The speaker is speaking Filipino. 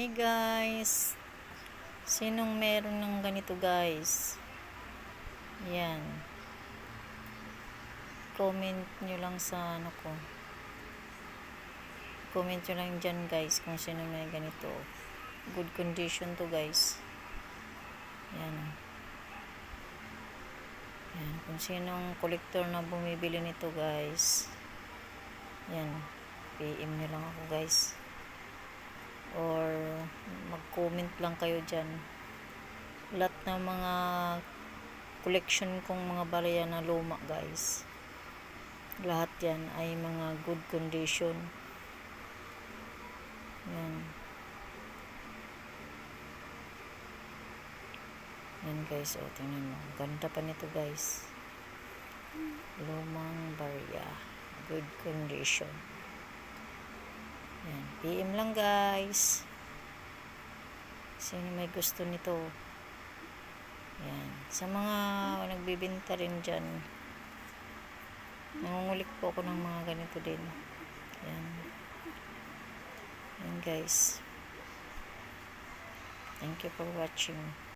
Hi guys. Sinong meron ng ganito guys? Yan. Comment nyo lang sa ano ko. Comment nyo lang dyan guys kung sino may ganito. Good condition to guys. Yan. Yan. Kung sinong collector na bumibili nito guys. Yan. PM nyo lang ako guys mag-comment lang kayo dyan. Lahat ng mga collection kong mga barya na luma guys. Lahat yan ay mga good condition. Yan. Yan guys. O tingnan mo. Ganda pa nito guys. Lumang barya good condition. Yan, PM lang guys. Sino may gusto nito? Yan. Sa mga nagbibinta rin dyan, nangungulik po ako ng mga ganito din. Yan. Yan guys. Thank you for watching.